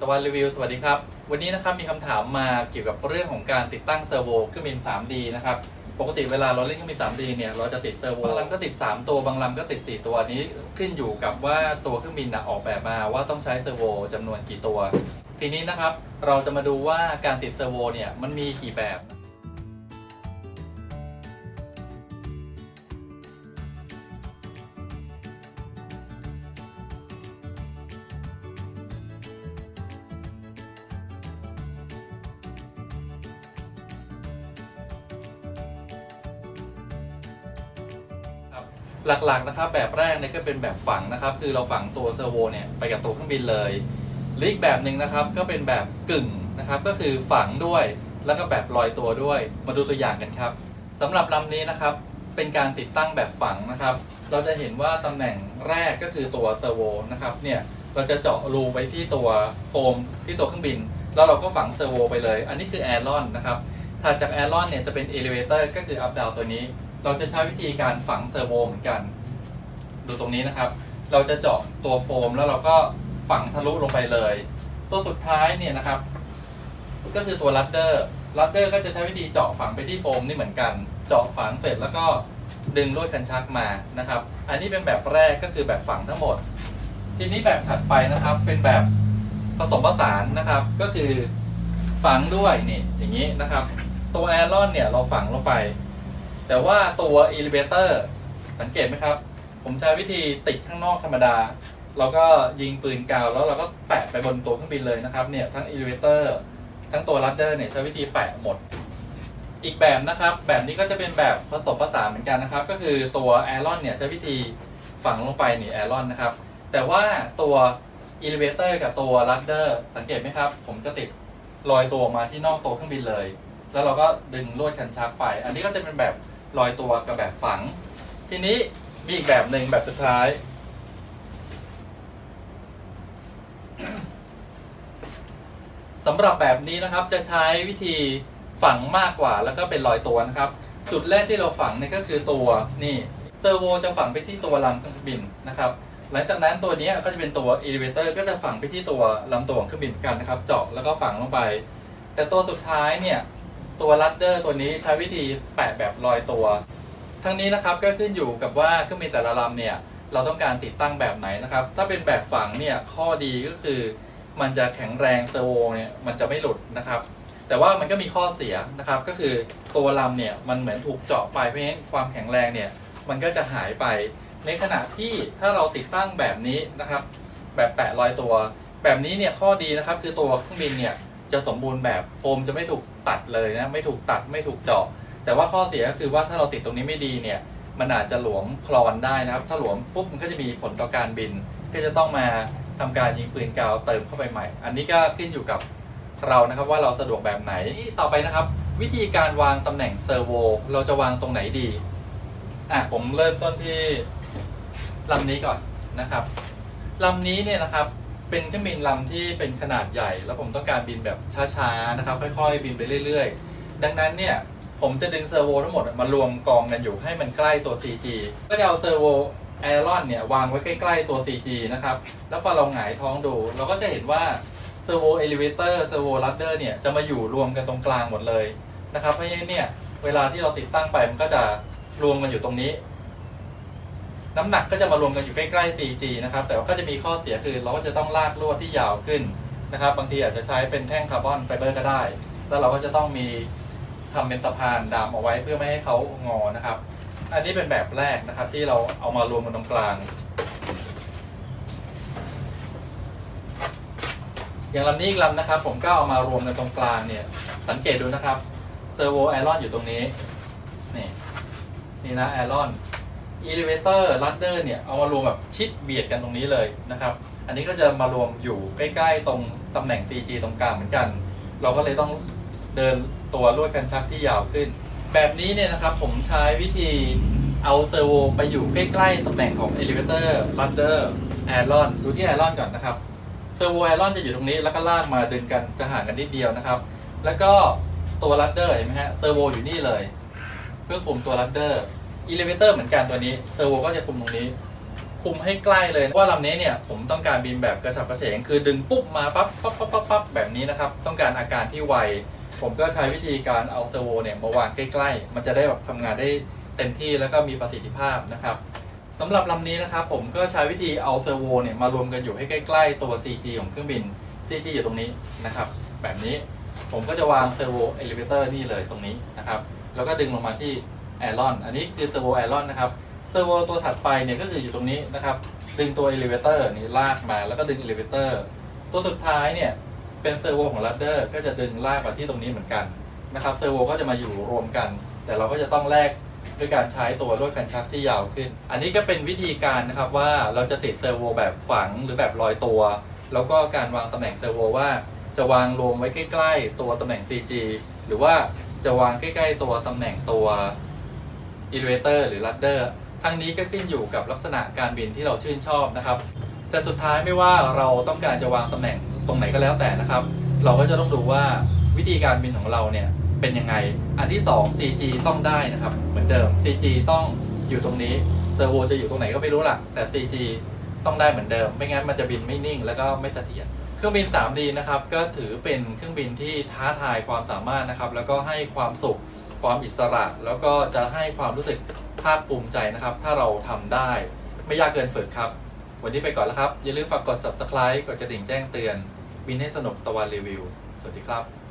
ตะวันรีวิวสวัสดีครับ วันนี้นะครับมีคำถามมาเกี่ยวกับเรื่องของการติดตั้งเซอร์โวเครื่องบิน 3D นะครับปกติเวลาเราเล่นเครื่องบิน 3D เนี่ยเราจะติดเซอร์โวบางลำก็ติด 3 ตัวบางลำก็ติด 4 ตัวนี้ขึ้นอยู่กับว่าตัวเครื่องบินนะออกแบบมาว่าต้องใช้เซอร์โวจำนวนกี่ตัว ทีนี้นะครับเราจะมาดูว่าการติดเซอร์โวเนี่ยมันมีกี่แบบ หลักๆนะครับแบบแรกเนี่ยก็เป็นแบบฝังนะครับ คือเราฝังตัวเซอร์โวเนี่ยไปกับตัวเครื่องบินเลยหรืออีกแบบหนึ่งนะครับก็เป็นแบบกึ่งนะครับ ก็คือฝังด้วยแล้วก็แบบลอยตัวด้วย มาดูตัวอย่างกันครับสำหรับลำนี้นะครับเป็นการติดตั้งแบบฝังนะครับ เราจะเห็นว่าตำแหน่งแรกก็คือตัวเซอร์โวนะครับเนี่ยเราจะเจาะรูไปที่ตัวโฟมที่ตัวเครื่องบิน แล้วเราก็ฝังเซอร์โวไปเลย อันนี้คือแอร์ลอนนะครับถัดจากแอร์ลอนเนี่ยจะเป็นเอลิเวเตอร์ก็คืออัพดาวตัวนี้ เราจะใช้วิธีการฝังเซอร์โวเหมือนกัน ดูตรงนี้นะครับ เราจะเจาะตัวโฟมแล้วเราก็ฝังทะลุลงไปเลย ตัวสุดท้ายเนี่ยนะครับ ก็คือตัวลัดเดอร์ลัดเดอร์ก็จะใช้วิธีเจาะฝังไปที่โฟมนี่เหมือนกัน เจาะฝังเสร็จแล้วก็ดึงลวดคันชักมานะครับ อันนี้เป็นแบบแรกก็คือแบบฝังทั้งหมด ทีนี้แบบถัดไปนะครับ เป็นแบบผสมผสานนะครับ ก็คือฝังด้วยนี่อย่างนี้นะครับ ตัวแอร์ลอนเนี่ยเราฝังลงไป แต่ว่าตัวอิเลเวเตอร์สังเกตไหมครับ ผมใช้วิธีติดข้างนอกธรรมดาเราก็ยิงปืนกาว แล้วเราก็แปะไปบนตัวเครื่องบินเลยนะครับเนี่ยทั้งอิเลเวเตอร์ทั้งตัวลัดเดอร์เนี่ยใช้วิธีแปะหมด อีกแบบนะครับ แบบนี้ก็จะเป็นแบบผสมผสานเหมือนกันนะครับ ก็คือตัวแอรอนเนี่ยใช้วิธีฝังลงไปนี่แอรอนนะครับ แต่ว่าตัวอิเลเวเตอร์กับตัวลัดเดอร์สังเกตไหมครับ ผมจะติดลอยตัวออกมาที่นอกตัวเครื่องบินเลย แล้วเราก็ดึงลวดคันชักไป อันนี้ก็จะเป็นแบบ ลอยตัวกับแบบฝัง ทีนี้มีอีกแบบหนึ่งแบบสุดท้าย สำหรับแบบนี้นะครับจะใช้วิธีฝังมากกว่าแล้วก็เป็นรอยตัวนะครับ จุดแรกที่เราฝังเนี่ยก็คือตัวนี่เซอร์โวจะฝังไปที่ตัวลำเครื่องบินนะครับ หลังจากนั้นตัวนี้ก็จะเป็นตัว elevator ก็จะฝังไปที่ตัวลำตัวของเครื่องบินกันนะครับ เจาะแล้วก็ฝังลงไป แต่ตัวสุดท้ายเนี่ย ตัวลัดเดอร์ตัวนี้ใช้วิธีแปะแบบลอยตัว ทั้งนี้นะครับก็ขึ้นอยู่กับว่าเครื่องบินแต่ละลำเนี่ยเราต้องการติดตั้งแบบไหนนะครับ ถ้าเป็นแบบฝังเนี่ยข้อดีก็คือ มันจะแข็งแรงเซอร์โวเนี่ยมันจะไม่หลุดนะครับ แต่ว่ามันก็มีข้อเสียนะครับ ก็คือตัวลำเนี่ยมันเหมือนถูกเจาะไปเพราะฉะนั้นความแข็งแรงเนี่ยมันก็จะหายไป ในขณะที่ถ้าเราติดตั้งแบบนี้นะครับ แบบแปะลอยตัว แบบนี้เนี่ยข้อดีนะครับคือตัวเครื่องบินเนี่ย จะสมบูรณ์แบบโฟมจะไม่ถูกตัดเลยนะไม่ถูกตัดไม่ถูกเจาะแต่ว่าข้อเสียก็คือว่าถ้าเราติดตรงนี้ไม่ดีเนี่ยมันอาจจะหลวมคลอนได้นะครับ ถ้าหลวมปุ๊บมันก็จะมีผลต่อการบิน ก็จะต้องมาทำการยิงปืนกาวเติมเข้าไปใหม่ อันนี้ก็ขึ้นอยู่กับเรานะครับว่าเราสะดวกแบบไหนต่อไปนะครับ วิธีการวางตำแหน่งเซอร์โวเราจะวางตรงไหนดีอะผมเริ่มต้นที่ลำนี้ก่อนนะครับลำนี้เนี่ยนะครับ เป็นเครื่องบินลำที่เป็นขนาดใหญ่ แล้วผมต้องการบินแบบช้าๆนะครับ ค่อยๆ บินไปเรื่อยๆ ดังนั้นเนี่ยผมจะดึงเซอร์โวทั้งหมดมารวมกองกันอยู่ให้มันใกล้ตัว CG ก็จะเอาเซอร์โวแอรอนเนี่ยวางไว้ใกล้ๆตัว CG นะครับ แล้วพอเราหงายท้องดู เราก็จะเห็นว่าเซอร์โวเอลิเวเตอร์เซอร์โวลัดเดอร์เนี่ยจะมาอยู่รวมกันตรงกลางหมดเลยนะครับ เพราะฉะนั้นเนี่ยเวลาที่เราติดตั้งไปมันก็จะรวมกันอยู่ตรงนี้ น้ำหนักก็จะมารวมกันอยู่ใกล้ๆ CG นะครับ แต่ว่าก็จะมีข้อเสียคือเราก็จะต้องลากลวดที่ยาวขึ้นนะครับ บางทีอาจจะใช้เป็นแท่งคาร์บอนไฟเบอร์ก็ได้ แล้วเราก็จะต้องมีทำเป็นสะพานดามเอาไว้เพื่อไม่ให้เขางอนะครับ อันนี้เป็นแบบแรกนะครับที่เราเอามารวมกันตรงกลาง อย่างลำนี้อีกลำนะครับ ผมก็เอามารวมกันตรงกลางเนี่ย สังเกตดูนะครับเซอร์โวไอรอนอยู่ตรงนี้ นี่ นี่นะไอรอน elevator ladder เนี่ยเอามารวมแบบชิดเบียดกันตรงนี้เลยนะครับ อันนี้ก็จะมารวมอยู่ใกล้ๆ ตรงตำแหน่ง CG ตรงกลางเหมือนกัน เราก็เลยต้องเดินตัวลวดกันชักที่ยาวขึ้น แบบนี้เนี่ยนะครับผมใช้วิธีเอาเซอร์โวไปอยู่ใกล้ๆตำแหน่งของ elevator ladder iron ดูที่ iron ก่อนนะครับเซอร์โว iron จะอยู่ตรงนี้แล้วก็ลากมาดึงกันจะห่างกันนิดเดียวนะครับ แล้วก็ตัว ladder เห็นไหมฮะเซอร์โวอยู่นี่เลย เพื่อคุมตัว ladder อิเลเวเตอร์เหมือนกันตัวนี้เซอร์โวก็จะคุมตรงนี้คคุมให้ใกล้เลยว่าลำนี้เนี่ยผมต้องการบินแบบกระฉับกระเฉงคือดึงปุ๊บมาปั๊บปั๊บปั๊บปั๊บปั๊บแบบนี้นะครับ ต้องการอาการที่ไว ผมก็ใช้วิธีการเอาเซอร์โวเนี่ยมาวางใกล้ๆ มันจะได้แบบทำงานได้เต็มที่แล้วก็มีประสิทธิภาพนะครับสำหรับลำนี้นะครับผมก็ใช้วิธีเอาเซอร์โวเนี่ยมารวมกันอยู่ให้ใกล้ ๆ ตัว CG ของเครื่องบิน CG อยู่ตรงนี้นะครับ แบบนี้ผมก็จะวางเซอร์โวเอลิเวเตอร์นี่เลยตรงนี้นะครับ แล้วก็ดึงลงมาที่ แอรอนอันนี้คือเซอร์โวแอรอนนะครับเซอร์โวตัวถัดไปเนี่ยก็คืออยู่ตรงนี้นะครับดึงตัวเอลิเวเตอร์นี่ลากมาแล้วก็ดึงเอลิเวเตอร์ตัวสุดท้ายเนี่ยเป็นเซอร์โวของลัดเดอร์ก็จะดึงลากมาที่ตรงนี้เหมือนกันนะครับเซอร์โวก็จะมาอยู่รวมกัน แต่เราก็จะต้องแลกด้วยการใช้ตัวลวดคันชักที่ยาวขึ้น อันนี้ก็เป็นวิธีการนะครับว่าเราจะติดเซอร์โวแบบฝังหรือแบบลอยตัว แล้วก็การวางตำแหน่งเซอร์โวว่า จะวางรวมไว้ใกล้ ๆ ตัวตำแหน่ง CG หรือว่าจะวางใกล้ ๆ ตัวตำแหน่งตัว อิเลเวเตอร์หรือลัดเดอร์ทั้งนี้ก็ขึ้นอยู่กับลักษณะการบินที่เราชื่นชอบนะครับ แต่สุดท้ายไม่ว่าเราต้องการจะวางตำแหน่งตรงไหนก็แล้วแต่นะครับ เราก็จะต้องดูว่าวิธีการบินของเราเนี่ยเป็นยังไง อันที่ 2 CG ต้องได้นะครับ เหมือนเดิม CG ต้องอยู่ตรงนี้เซอร์โวจะอยู่ตรงไหนก็ไม่รู้ล่ะ แต่ CG ต้องได้เหมือนเดิม ไม่งั้นมันจะบินไม่นิ่ง แล้วก็ไม่เสถียร เครื่องบิน 3D นะครับ ก็ถือเป็นเครื่องบินที่ท้าทายความสามารถนะครับ แล้วก็ให้ความสุข ความอิสระ แล้วก็จะให้ความรู้สึกภาคภูมิใจนะครับ ถ้าเราทำได้ไม่ยากเกินฝึกครับ วันนี้ไปก่อนแล้วครับ อย่าลืมฝากกด subscribe กดกระดิ่งแจ้งเตือน บินให้สนุกตะวันรีวิว สวัสดีครับ